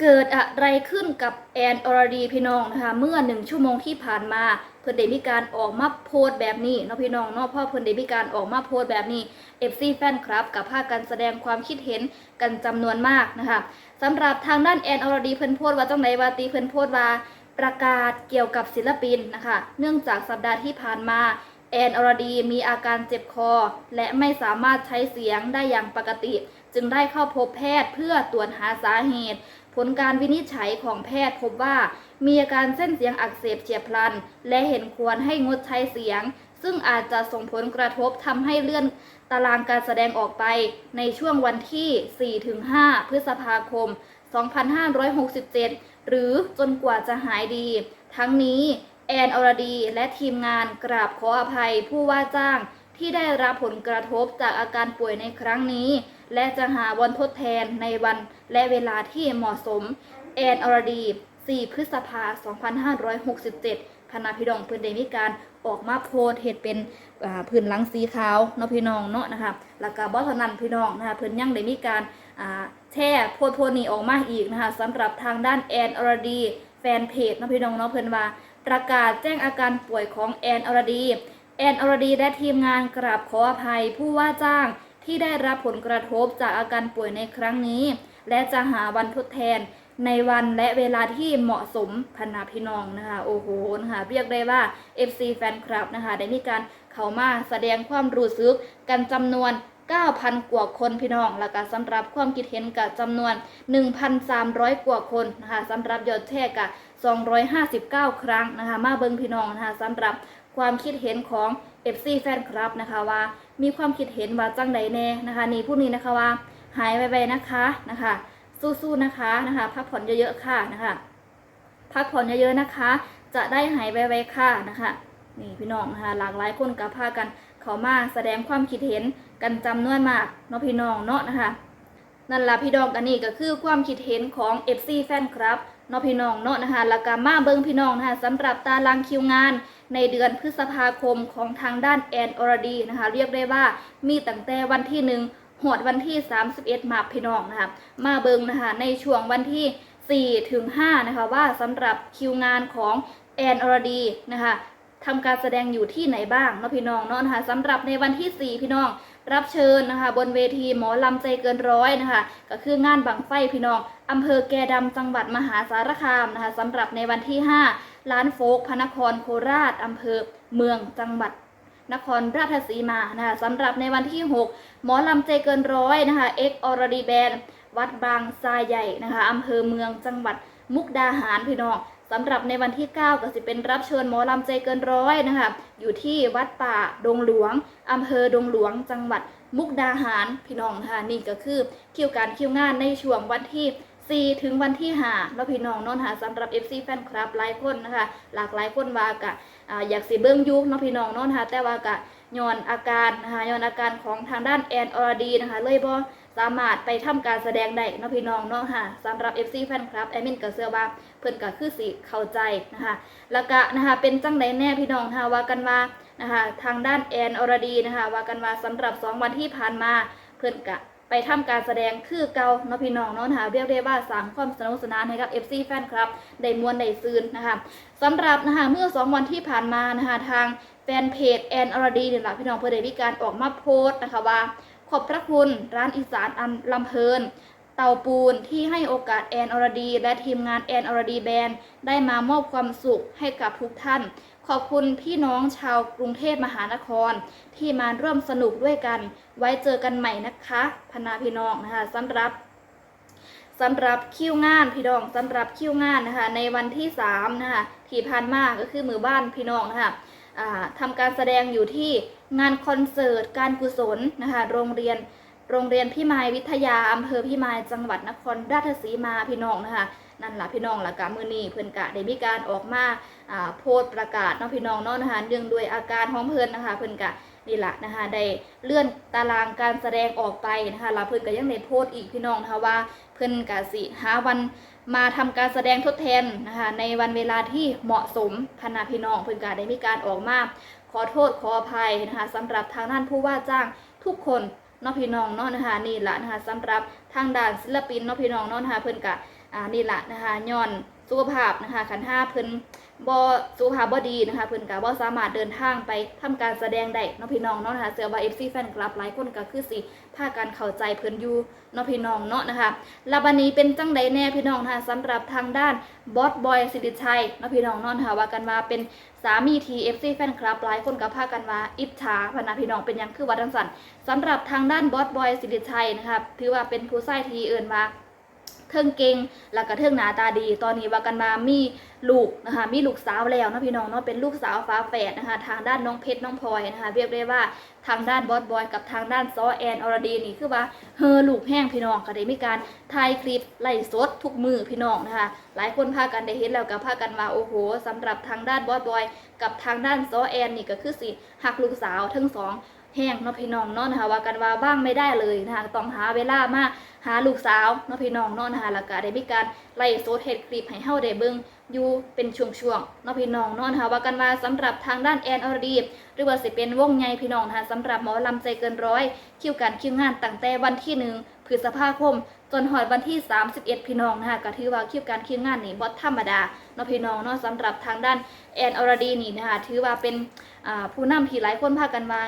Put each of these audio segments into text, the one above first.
เกิดอะไรขึ้นกับแอนอรดีพี่น้องนะคะเมื่อหนึ่งชั่วโมงที่ผ่านมาเพิ่นได้มีการออกมาโพสแบบนี้เนาะพี่น้องเนาะพ่อเพิ่นได้มีการออกมาโพสแบบนี้ FC แฟนคลับกับพาคกันแสดงความคิดเห็นกันจำนวนมากนะคะสำหรับทางด้านแอนอรดีเพิ่นโพสว่าจังไดว่าตีเพิ่นโพสว่าประกาศเกี่ยวกับศิลปินนะคะเนื่องจากสัปดาห์ที่ผ่านมาแอนอรดีมีอาการเจ็บคอ และไม่สามารถใช้เสียงได้อย่างปกติ จึงได้เข้าพบแพทย์เพื่อตรวจหาสาเหตุ ผลการวินิจฉัยของแพทย์พบว่า มีอาการเส้นเสียงอักเสบเฉียบพลัน และเห็นควรให้งดใช้เสียง ซึ่งอาจจะส่งผลกระทบทำให้เลื่อนตารางการแสดงออกไปในช่วงวันที่ 4-5 พฤษภาคม 2567 หรือจนกว่าจะหายดี ทั้งนี้แอนอรดีและทีมงานกราบขออภัยผู้ว่าจ้างที่ได้รับผลกระทบจากอาการป่วยในครั้งนี้ และจะหาวันทดแทนในวันและเวลาที่เหมาะสม แอนอรดี 4 พฤษภา 2567 คณะพี่น้องเพื่อนได้มีการออกมาโพสเหตุเป็นพื้นหลังสีขาวเนาะพี่น้องเนาะนะคะแล้วก็บ่เท่านั้นพี่น้องนะคะเพื่อนยังได้มีการแชร์โพสโพนี้ออกมาอีกนะคะสำหรับทางด้านแอนอรดีแฟนเพจเนาะพี่น้องเนาะเพื่อนว่าประกาศแจ้งอาการป่วยของแอนอรดี แอนอรดีและทีมงานกราบขออภัยผู้ว่าจ้าง ที่ได้รับผลกระทบจากอาการป่วยในครั้งนี้ และจะหาวันทดแทนในวันและเวลาที่เหมาะสมพนาพี่น้องนะคะโอ้โหนะคะเรียกได้ว่า FC แฟนคลับนะคะได้มีการเข้ามาแสดงความรู้สึกกันจำนวน 9,000 กว่าคนพี่น้อง แล้วก็สำหรับความคิดเห็นกับจำนวน 1,300 กว่าคนนะคะสำหรับยอดแชร์กับ259 ครั้งนะคะ มาเบิ่งพี่น้องนะคะสำหรับ ความคิดเห็นของ FC แฟนคลับนะคะว่า มีความคิดเห็นว่าจังใดแน่นะคะ นี่ผู้นี้นะคะว่า หายไวๆนะคะนะคะ สู้ๆนะคะนะคะพักผ่อนเยอะๆค่ะนะคะพักผ่อนเยอะๆนะคะ จะได้หายไวๆค่ะนะคะนี่พี่น้องนะคะหลากหลายคนกับพากันเขามาแสดงความคิดเห็นกันจำนวนมากเนาะพี่น้องเนาะนะคะนั่นละพี่น้องกันนี่ก็คือความคิดเห็นของ FC แฟนคลับเนาะพี่น้องเนาะนะคะแล้วก็มาเบิ่งพี่น้องนะคะสำหรับตารางคิวงาน ในเดือนพฤษภาคมของทางด้านแอนอรดีนะคะเรียกได้ว่ามีตั้งแต่วันที่หนึ่งหวดวันที่ 31 มาพี่น้องนะคะมาเบิงนะคะในช่วงวันที่ 4 ถึง 5 นะคะว่าสำหรับคิวงานของแอนอรดีนะคะทำการแสดงอยู่ที่ไหนบ้างเนาะพี่น้องเนาะนะคะสำหรับในวันที่ 4 พี่น้องรับเชิญนะคะบนเวทีหมอลำใจเกินร้อยนะคะก็คืองานบังไฟพี่น้องอำเภอแกดำจังหวัดมหาสารคามนะคะสำหรับในวันที่ 5 ร้านโฟกพระนครโคราชอำเภอเมืองจังหวัดนครราชสีมานะคะสำหรับในวันที่ 6 หมอลำใจเกินร้อยนะคะเอ็กอรดีแบนวัดบางทรายใหญ่นะคะอำเภอเมืองจังหวัดมุกดาหารพี่น้องสำหรับในวันที่ 9 ก็จะเป็นรับเชิญหมอลำใจเกินร้อยนะคะ อยู่ที่วัดป่าดงหลวงอำเภอดงหลวง จังหวัดมุกดาหารพี่น้องค่ะนี่ก็คือคิวการคิวงานในช่วงวันที่ 4 ถึงวันที่5แล้วพี่น้องเนอนหาสำหรับ FC แฟนคลับหลายคนนะคะ หลากหลายคนว่ากะอ่าอยากสิเบิ้งยุคเนาะพี่น้องเนอนหาแต่ว่ากะย้อนอาการนะคะย้อนอาการของทางด้านแอนอรดีนะคะ เลยบ่สามารถไปทำการแสดงได้เนาะพี่น้องเนาะค่ะสำหรับ FC แฟนคลับแอมินก็เชื่อว่าเพิ่นก็คือสิเข้าใจนะคะแล้วก็นะคะเป็นจังไดแน่พี่น้องนะคะว่ากันว่านะคะทางด้านแอนอรดีนะคะว่ากันว่าสำหรับ 2 วันที่ผ่านมาเพิ่นกะ ไปทำการแสดงคือเก่าเนาะพี่น้องเนาะนะคะเรียกได้ว่าสร้างความสนุกสนานให้กับ FC แฟนคลับได้มวนได้ซืนนะคะสำหรับนะคะเมื่อ 2 วันที่ผ่านมานะคะทางแฟนเพจแอนอรดีเนี่ยหละพี่น้องเพื่อได้มีการออกมาโพสต์นะคะว่าขอบพระคุณร้านอีสานอันลำเพลิน เตาปูนที่ให้โอกาสแอนอรดี และทีมงานแอนอรดีแบนด์ได้มามอบความสุขให้กับทุกท่าน ขอบคุณพี่น้องชาวกรุงเทพมหานคร ที่มาร่วมสนุกด้วยกัน ไว้เจอกันใหม่นะคะพนาพี่น้องนะคะสำหรับสำหรับคิวงานพี่น้องสำหรับคิวงานนะคะในวันที่3นะคะที่ผ่านมาก็คือมือบ้านพี่น้องนะคะทำการแสดงอยู่ที่งานคอนเสิร์ตการกุศลนะคะโรงเรียน โรงเรียนพิมายวิทยาอำเภอพิมายจังหวัดนครราชสีมาพี่น้องนะคะนั่นแหละพี่น้องละกะมือนี้เพื่อนกะได้มีการออกมาโพสต์ประกาศเนาะพี่น้องเนาะนะคะเนื่องด้วยอาการของเพื่อนนะคะ เพื่อนกะนี่แหละนะคะได้เลื่อนตารางการแสดงออกไปนะคะแล้วเพื่อนก็ยังได้โพสต์อีกพี่น้องนะคะว่าเพื่อนกะสิหาวันมาทำการแสดงทดแทนนะคะในวันเวลาที่เหมาะสมพนาพี่น้องเพื่อนกะได้มีการออกมาขอโทษขออภัยนะคะสำหรับทางด้านผู้ว่าจ้างทุกคน นพี่น้องเนาะนะคะนี่แหละนะคะสำหรับทางด้านศิลปินนพี่น้องเนาะนะคะเพิ่นกะอ่านี่ละนะคะย้อน สุขภาพนะคะขันห้าเพิ่นบ่สุขภาพบ่ดีนะคะเพิ่นก็บ่สามารถเดินทางไปทำการแสดงได้เนาะพี่น้องเนาะนะคะเสือว่า FC แฟนคลับหลายคนก็คือสิพากันเข้าใจเพิ่นอยู่เนาะพี่น้องเนาะนะคะแล้วบัดนี้เป็นจังใดแน่พี่น้องนะคะสำหรับทางด้านบอสบอยสิริชัยเนาะพี่น้องเนาะนะคะว่ากันว่าเป็นสามีที FC แฟนคลับหลายคนก็พากันว่าอิจฉาพนะพี่น้องเป็นยังคือว่าจังซั่นสำหรับทางด้านบอสบอยสิริชัยนะคะถือว่าเป็นผู้ชายที่เอิ้นว่า ทิงเก่งแล้วก็เทิงหน้าตาดี ตอนนี้ว่ากันมามีลูกนะคะมีลูกสาวแล้วนะพี่น้องเนาะเป็นลูกสาวฟ้าแฝดนะคะทางด้านน้องเพชรน้องพลอยนะคะเรียกได้ว่าทางด้านบอสบอยกับทางด้านซอแอนอรดีนี่คือว่าเฮอลูกแห้งพี่น้องก็ได้มีการถ่ายคลิปไล่สดทุกมือพี่น้องนะคะหลายคนพากันได้เห็นแล้วก็พากันว่าโอ้โหสำหรับทางด้านบอสบอย กับทางด้านซอแอนนี่ก็คือสิหักลูกสาวทั้งสอง แห้งเนาะพี่น้องเนาะนะคะว่ากันว่าบ้างไม่ได้เลยนะคะต้องหาเวลามาหาลูกสาวเนาะพี่น้องเนาะนะคะแล้วก็ได้มีการไล่โซเทดคลิปให้เฮาได้เบิ่งอยู่เป็นช่วงๆเนาะพี่น้องเนาะนะคะว่ากันว่าสำหรับทางด้านแอนอรดีหรือว่าสิเป็นวงใหญ่พี่น้องนะคะสำหรับหมอลำใจเกินร้อยคิวการคิวงานตั้งแต่วันที่หนึ่งพฤษภาคมจนหอดวันที่ 31 พี่น้องนะคะก็ถือว่าคิวการคิวงานนี่บ่ธรรมดาเนาะพี่น้องเนาะสำหรับทางด้านแอนอรดีนี่นะคะถือว่าเป็นอ่าผู้นำที่หลายคนพากันมา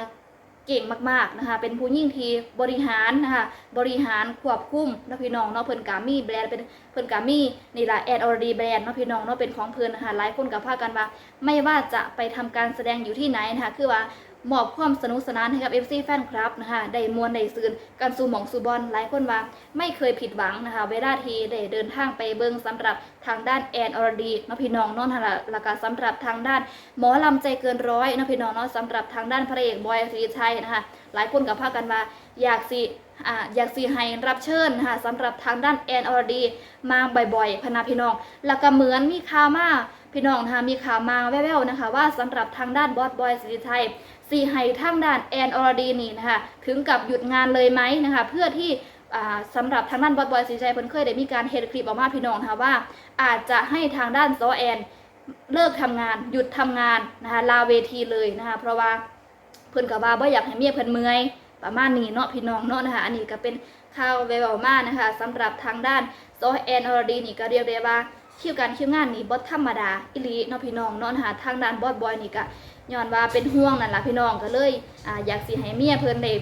เก่งมากๆนะคะ เป็นผู้ยิ่งที่บริหารนะคะ บริหารควบคุมเนาะพี่น้องเนาะเพิ่นกามีแบรนด์เป็นเพิ่นกามีนี่ละแอดออร์ดีแบรนด์เนาะพี่น้องเนาะเป็นของเพิ่นนะคะหลายคนกับพากันว่า ไม่ว่าจะไปทำการแสดงอยู่ที่ไหนนะคะคือว่า มอบความสนุกสนานให้กับ FC แฟนคลับนะคะได้มวลได้ซืนการสู่หมองสู่บอลหลายคนว่าไม่เคยผิดหวังนะคะ เวลาทีได้เดินทางไปเบิงสำหรับทางด้านแอนอรดีนพี่น้องนาะนะคะล้วก็สำหรับทางด้าน หมอลำใจเกินร้อยนพี่น้องเนาะสำหรับทางด้านพระเอกบอยศรีชัยนะคะหลายคนกับพากันว่าอยากสิอ่อยากสิให้รับเชิญนะคะสำหรับทางด้านแอนอรดีมาบ่อยๆพนาพี่น้อง แล้วก็เหมือนมีข่าวมา พี่น้องนะคะมีข่าวมาแว่วๆนะคะ ว่าสำหรับทางด้านบอสบอยศรีชัยสีให้ทางด้านแอนอรดีนี่นะคะถึงกับหยุดงานเลยไหมนะคะเพื่อที่อ่าสำหรับทางด้านบอสบอยศรีชัยเพิ่นเคยได้มีการเฮดคลิปออกมาพี่น้องนะคะว่า อาจจะให้ทางด้านซอแอนเลิกทำงานหยุดทำงานนะคะลาเวทีเลยนะคะเพราะว่าเพิ่นกับว่าบ่อยากให้เมียเพิ่นเมื่อยประมาณนี้เนาะพี่น้องเนาะนะคะอันนี้ก็เป็นข่าวแววๆมานะคะสำหรับทางด้านโซแอนอรดีนี่ก็เรียกได้ว่า คิวการคิวงานนี่บ่ธรรมดาอิลีเนาะพี่น้องเนาะนะคะทางด้านบอสบอยนี่ก็ย้อนว่าเป็นห่วงนั่นล่ะพี่น้องก็เลยอ่าอยากสิให้เมียเพิ่นได้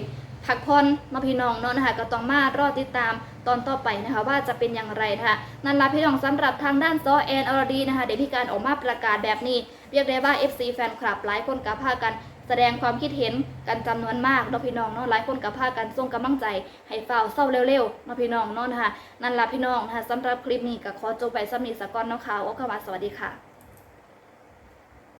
พักผ่อนมาพี่น้องเนาะนะคะก็ต้องมารอติดตามตอนต่อไปนะคะว่าจะเป็นอย่างไรนะคะนั่นละพี่น้องสำหรับทางด้านซอแอนอรดีนะคะเดี๋ยวพี่การออกมาประกาศแบบนี้ เรียกได้ว่า FC แฟนคลับหลายคนกับพากัน แสดงความคิดเห็นกันจำนวนมากเนาะพี่น้องเนาะหลายคนกับพากันส่งกำลังใจให้เฝ้าเศร้าเร็วๆเนาะพี่น้องเนาะนะคะนั่นละพี่น้องนะคะสำหรับคลิปนี้ก็ขอจบไปสำนีสกอนเนาะค่ะโอเคมาสวัสดีค่ะ